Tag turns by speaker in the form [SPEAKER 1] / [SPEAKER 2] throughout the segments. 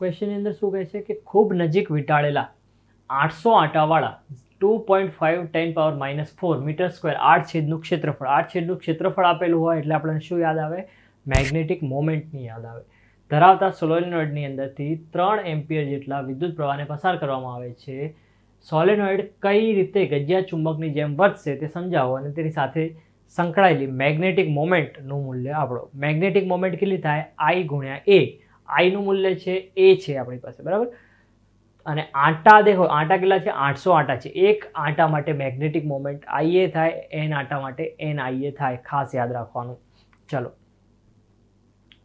[SPEAKER 1] ક્વેશ્ચનની અંદર શું કહે છે કે ખૂબ નજીક વીંટાળેલા આઠસો આંટાવાળા two point five ten power minus four metre square આઠ છેદનું ક્ષેત્રફળ. આઠ છેદનું ક્ષેત્રફળ આપેલું હોય એટલે આપણને શું યાદ આવે? મેગ્નેટિક મોમેન્ટની યાદ આવે. ધરાવતા સોલેનોઇડની અંદરથી ત્રણ એમ્પિયર જેટલા વિદ્યુત પ્રવાહને પસાર કરવામાં આવે છે. સોલેનોઇડ કઈ રીતે ગજિયા ચુંબકની જેમ વર્તશે તે સમજાવો અને તેની સાથે સંકળાયેલી મેગ્નેટિક મોમેન્ટનું મૂલ્ય આપણો મેગ્નેટિક મોમેન્ટ કેટલી થાય? આઈ ગુણ્યા એ આઈનું મૂલ્ય છે એ છે આપણી પાસે, બરાબર? અને આંટા દેખો, આંટા કેટલા છે? આઠસો આંટા છે. એક આંટા માટે મેગ્નેટિક મોમેન્ટ આઈએ થાય એન આંટા માટે એન આઈએ થાય. ખાસ યાદ રાખવાનું. ચલો.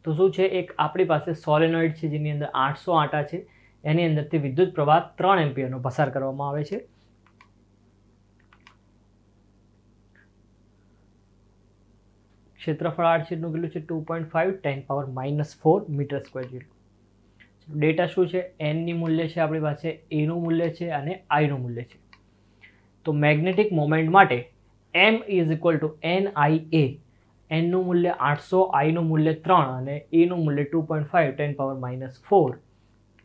[SPEAKER 1] તો શું છે? એક આપણી પાસે સોલેનોઇડ છે, જેની અંદર આઠસો આંટા છે. એની અંદરથી વિદ્યુત પ્રવાહ ત્રણ એમ્પિયરનો પસાર કરવામાં આવે છે. ક્ષેત્રફળ આઠ છેદનું કેટલું છે? Two point five ten power minus four metre square જેટલું. ડેટા શું છે? એનની મૂલ્ય છે આપણી પાસે એનું મૂલ્ય છે અને આઈનું મૂલ્ય છે. તો મેગ્નેટિક મોમેન્ટ માટે M is equal to N I A એનનું મૂલ્ય આઠસો આઈનું મૂલ્ય ત્રણ અને એનું મૂલ્ય two point five ten power minus four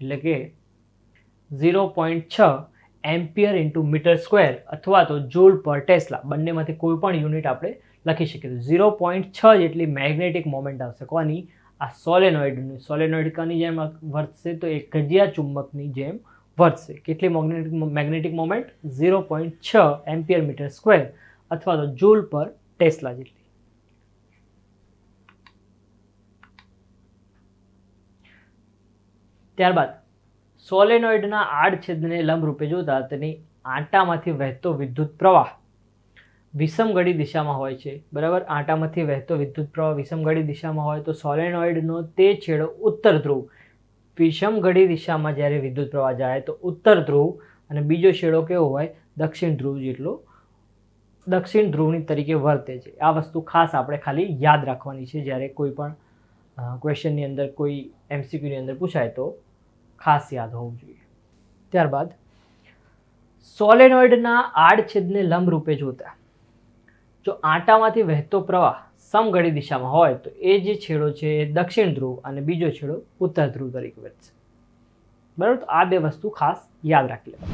[SPEAKER 1] એટલે કે ઝીરો પોઈન્ટ છ એમ્પિયર ઇન્ટુ મીટર સ્ક્વેર અથવા તો જૂલ પર ટેસ્લા બંનેમાંથી કોઈ પણ યુનિટ આપણે લખી શકીએ ઝીરો પોઈન્ટ છ જેટલી મેગ્નેટિક મોમેન્ટ આવશે. કોની? આ સોલેનોઇડની સોલેનોઇડ કની જેમ વર્તશે? તો એક ગજિયા ચુંબકની જેમ વર્તશે. કેટલી magnetic magnetic moment zero point છ એમ્પિયર મીટર સ્ક્વેર અથવા તો જૂલ પર ટેસ્લા જેટલી. ત્યારબાદ સોલેનોઇડના આડછેદને લંબરૂપે જોતા તેની આંટામાંથી વહેતો વિદ્યુત પ્રવાહ. વિષમગળી દિશામાં હોય છે. બરાબર? આંટામાંથી વહેતો વિદ્યુત પ્રવાહ વિષમગળી દિશામાં હોય તો સોલેનોઇડનો તે છેડો ઉત્તર ધ્રુવ. વિષમગળી દિશામાં જ્યારે વિદ્યુત પ્રવાહ જાય તો ઉત્તર ધ્રુવ અને બીજો છેડો કેવો હોય? દક્ષિણ ધ્રુવ જેટલો દક્ષિણ ધ્રુવની તરીકે વર્તે છે. આ વસ્તુ ખાસ આપણે ખાલી યાદ રાખવાની છે. જ્યારે કોઈ પણ ક્વેશ્ચનની અંદર કોઈ એમસીક્યુની અંદર પૂછાય તો ખાસ યાદ હોવું જોઈએ. ત્યારબાદ, સોલેનોઇડના આડછેદને લંબરૂપે જોતા. જો આંટામાંથી વહેતો પ્રવાહ સમઘડી દિશામાં હોય, તો એ જે છેડો છે એ દક્ષિણ ધ્રુવ અને બીજો છેડો ઉત્તર ધ્રુવ તરીકે વધશે બરાબર? તો આ બે વસ્તુ ખાસ યાદ રાખી લેવાની.